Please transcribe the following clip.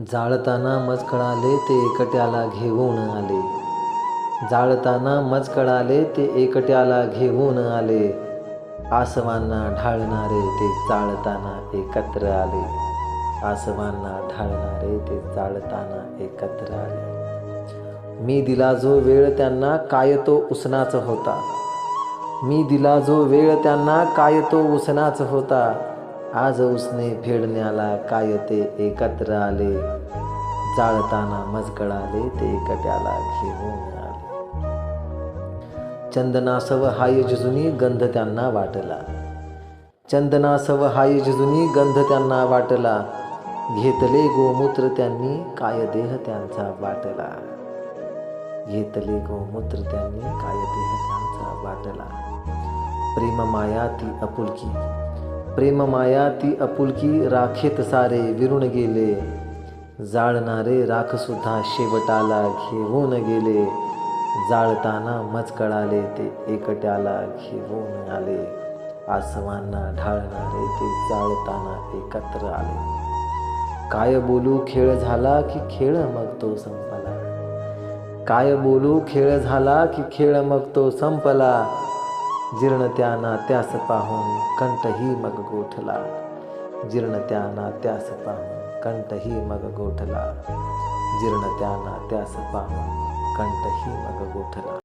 जाळताना मज कळाले ते एकट्याला घेऊन आले. जाळताना मज कळाले ते एकट्याला घेऊन आले. आसवांना ढाळणारे ते जाळताना एकत्र आले. आसवांना ढाळणारे ते जाळताना एकत्र आले. मी दिला जो वेळ त्यांना काय तो उसनाच होता. मी दिला जो वेळ त्यांना काय तो उसनाच होता. आज उसने फेडण्याला काय ते एकत्र आले. जाळताना मजकळाले ते एकट्याला घेऊन आले. चंदनासव हाय जुनी गंध त्यांना वाटला. चंदनासव हाय जुनी गंध त्यांना वाटला. घेतले गोमूत्र त्यांनी काय देह त्यांचा वाटला. घेतले गोमूत्र त्यांनी काय देह त्यांचा वाटला. प्रेममाया ती अपुलकी प्रेममाया ती आपुलकी राखेत सारे विरून गेले. जाळणारे राखसुद्धा शेवटाला घेऊन गेले. जाळताना मज कळाले ते एकट्याला घेऊन आले. आसमांना ढाळणारे ते जाळताना एकत्र आले. काय बोलू खेळ झाला की खेळ मग तो संपला? काय बोलू खेळ झाला की खेळ मग तो संपला? जीर्ण त्या नात्यास पाहून कंठही मग गोठला. जीर्ण त्या नात्यास पाहून कंठही मग गोठला. जीर्ण त्या नात्यास पाहून कंठही मग गोठला.